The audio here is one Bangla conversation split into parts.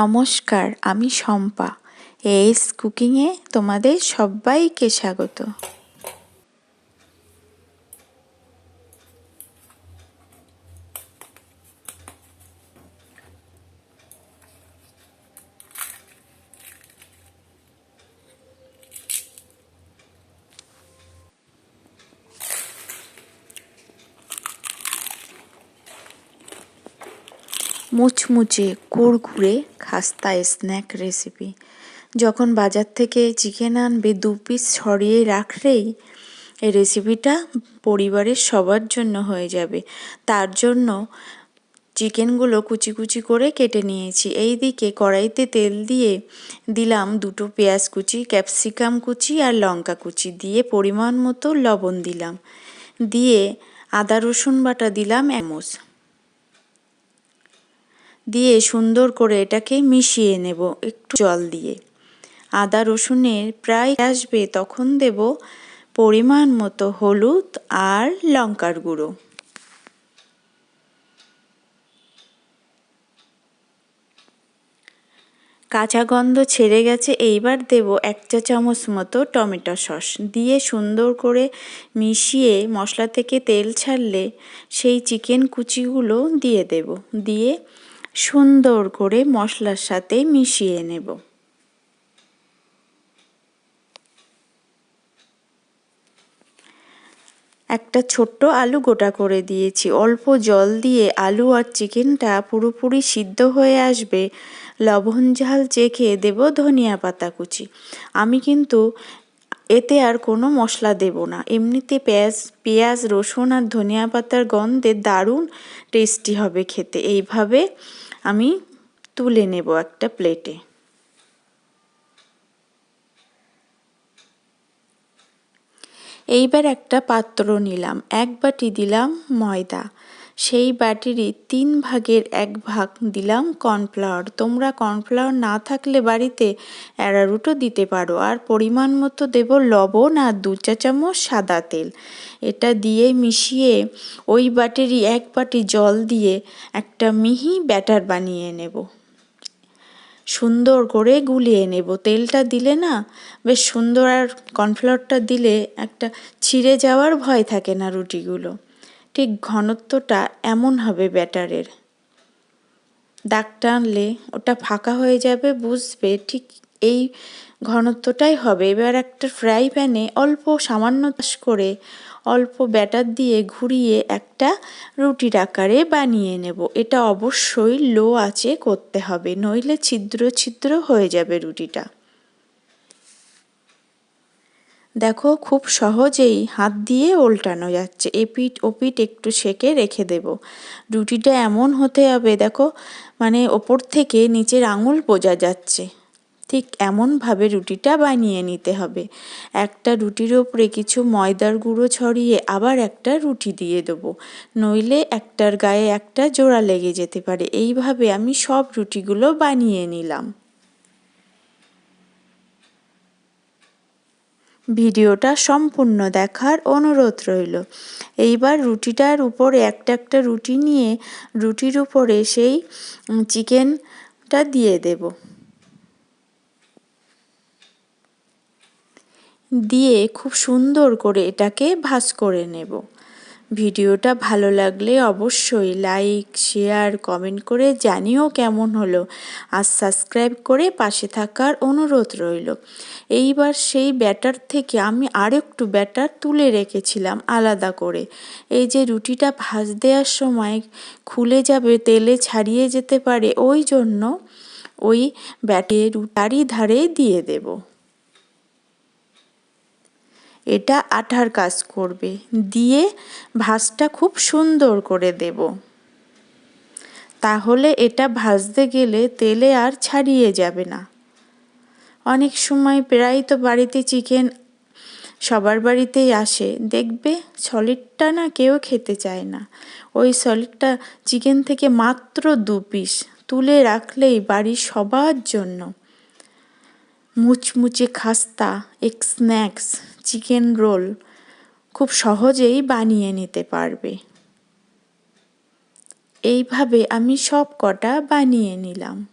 নমস্কার আমি শম্পা। এস কুকিংয়ে তোমাদের সবাইকে স্বাগত। মুচমুচে কুড়কুড়ে খাস্তা স্ন্যাক রেসিপি যখন বাজার থেকে চিকেন আনবে, দু পিস ছড়িয়ে রাখলেই এই রেসিপিটা পরিবারের সবার জন্য হয়ে যাবে। তার জন্য চিকেনগুলো কুচি কুচি করে কেটে নিয়েছি। এই দিকে কড়াইতে তেল দিয়ে দিলাম দুটো পেঁয়াজ কুচি, ক্যাপসিকাম কুচি আর লঙ্কা কুচি। দিয়ে পরিমাণ মতো লবণ দিলাম। দিয়ে আদা রসুন বাটা দিলাম এমস। দিয়ে সুন্দর করে এটাকে মিশিয়ে নেব একটু জল দিয়ে। আদা রসুনের প্রায় আসবে তখন দেব পরিমাণ মতো হলুদ আর লঙ্কার গুঁড়ো। কাঁচা গন্ধ ছেড়ে গেছে, এইবার দেব এক চা চামচ মতো টমেটো সস দিয়ে সুন্দর করে মিশিয়ে মশলা থেকে তেল ছাড়লে সেই চিকেন কুচিগুলো দিয়ে দেব। দিয়ে সুন্দর করে মশলার সাথে মিশিয়ে নেব। একটা ছোট্ট আলু গোটা করে দিয়েছি। অল্প জল দিয়ে আলু আর চিকেনটা পুরোপুরি সিদ্ধ হয়ে আসবে। লবণ ঝাল চেখে দেব ধনিয়া পাতা কুচি। আমি কিন্তু এতে আর কোনো মশলা দেব না। এমনিতে পেঁয়াজ পেঁয়াজ, রসুন আর ধনিয়া পাতার গন্ধে দারুণ টেস্টি হবে খেতে। এইভাবে আমি তুলে নেব একটা প্লেটে এইবার একটা পাত্র নিলাম। এক বাটি দিলাম ময়দা। সেই বাটিরই তিন ভাগের এক ভাগ দিলাম কর্নফ্লাওয়ার। তোমরা কর্নফ্লাওয়ার না থাকলে বাড়িতে অ্যারারুটও দিতে পারো। আর পরিমাণ মতো দেব লবণ আর দু চা চামচ সাদা তেল। এটা দিয়ে মিশিয়ে ওই বাটিরই এক বাটি জল দিয়ে একটা মিহি ব্যাটার বানিয়ে নেব। সুন্দর করে গুলিয়ে নেব। তেলটা দিলে না, বেশ সুন্দর আর কর্নফ্লাওয়ারটা দিলে একটা ছিঁড়ে যাওয়ার ভয় থাকে না রুটিগুলো। ঠিক ঘনত্বটা এমন হবে ব্যাটারের। দাগ টানলে ওটা ফাঁকা হয়ে যাবে, বুঝবে? ঠিক এই ঘনত্বটাই হবে। এবার একটা ফ্রাই প্যানে অল্প সামান্য চাষ করে অল্প ব্যাটার দিয়ে ঘুরিয়ে একটা রুটির আকারে বানিয়ে নেব। এটা অবশ্যই লো আঁচে করতে হবে, নইলে ছিদ্র ছিদ্র হয়ে যাবে রুটিটা। দেখো, খুব সহজেই হাত দিয়ে উল্টানো যাচ্ছে। এপিট ওপিট একটু সেকে রেখে দেব। রুটিটা এমন হতে হবে, দেখো মানে ওপর থেকে নিচের আঙুল বোঝা যাচ্ছে। ঠিক এমনভাবে রুটিটা বানিয়ে নিতে হবে। একটা রুটির ওপরে কিছু ময়দার গুঁড়ো ছড়িয়ে আবার একটা রুটি দিয়ে দেবো। নইলে একটার গায়ে একটা জোড়া লেগে যেতে পারে। এইভাবে আমি সব রুটিগুলো বানিয়ে নিলাম। ভিডিওটা সম্পূর্ণ দেখার অনুরোধ রইল। এইবার রুটিটার উপরে একটা একটা রুটি নিয়ে রুটির উপরে সেই চিকেনটা দিয়ে দেব। দিয়ে খুব সুন্দর করে এটাকে ভাজ করে নেব। ভিডিওটা ভালো লাগলে অবশ্যই লাইক, শেয়ার, কমেন্ট করে জানিও কেমন হলো আর সাবস্ক্রাইব করে পাশে থাকার অনুরোধ রইল। এইবার সেই ব্যাটার থেকে আমি আরেকটু ব্যাটার তুলে রেখেছিলাম আলাদা করে। এই যে রুটিটা ভাজ দেওয়ার সময় খুলে যাবে, তেলে ছাড়িয়ে যেতে পারে, ওই জন্য ওই ব্যাটে রুটারি ধারে দিয়ে দেবো। এটা আঠার কাজ করবে। দিয়ে ভাজটা খুব সুন্দর করে দেব। তাহলে এটা ভাজতে গেলে তেলে আর ছাড়িয়ে যাবে না। অনেক সময় প্রায় তো বাড়িতে চিকেন সবার বাড়িতেই আসে। দেখবে সলিডটা না কেউ খেতে চায় না। ওই সলিডটা চিকেন থেকে মাত্র দু পিস তুলে রাখলেই বাড়ির সবার জন্য। মুচমুচে খাস্তা এক স্ন্যাক্স চিকেন রোল খুব সহজেই বানিয়ে নিতে পারবে। এইভাবে আমি সব কটা বানিয়ে নিলাম।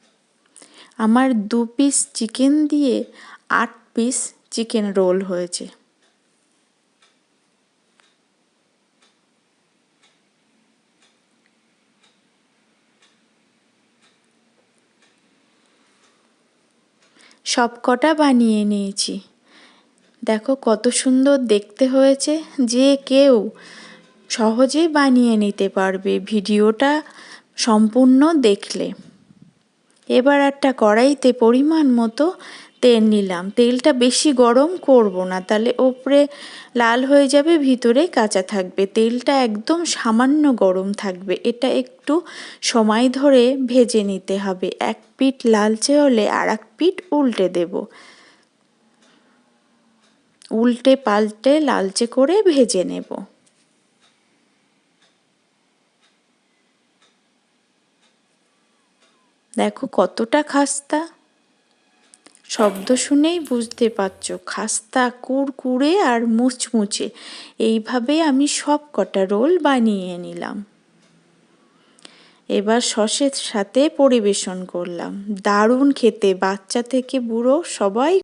আমার দু পিস চিকেন দিয়ে আট পিস চিকেন রোল হয়েছে। সব কটা বানিয়ে নিয়েছি। দেখো কত সুন্দর দেখতে হয়েছে যে কেউ সহজে বানিয়ে নিতে পারবে ভিডিওটা সম্পূর্ণ দেখলে। এবার একটা কড়াইতে পরিমাণ মতো তেল নিলাম। তেলটা বেশি গরম করব না, তাহলে ওপরে লাল হয়ে যাবে, ভিতরে কাঁচা থাকবে। তেলটা একদম সামান্য গরম থাকবে, এটা একটু সময় ধরে ভেজে নিতে হবে। এক পিঠ লালচে হলে আর এক পিঠ উল্টে দেব। উল্টে পাল্টে লালচে করে ভেজে নেব। দেখো কতটা খাস্তা। শব্দ শুনেই বুঝতে পারছ, খাস্তা কুড়কুড়ে আর মুচমুচে। এইভাবে আমি সব কটা রোল বানিয়ে নিলাম। এবার সসের সাথে পরিবেশন করলাম। দারুণ খেতে, বাচ্চা থেকে বুড়ো সবাই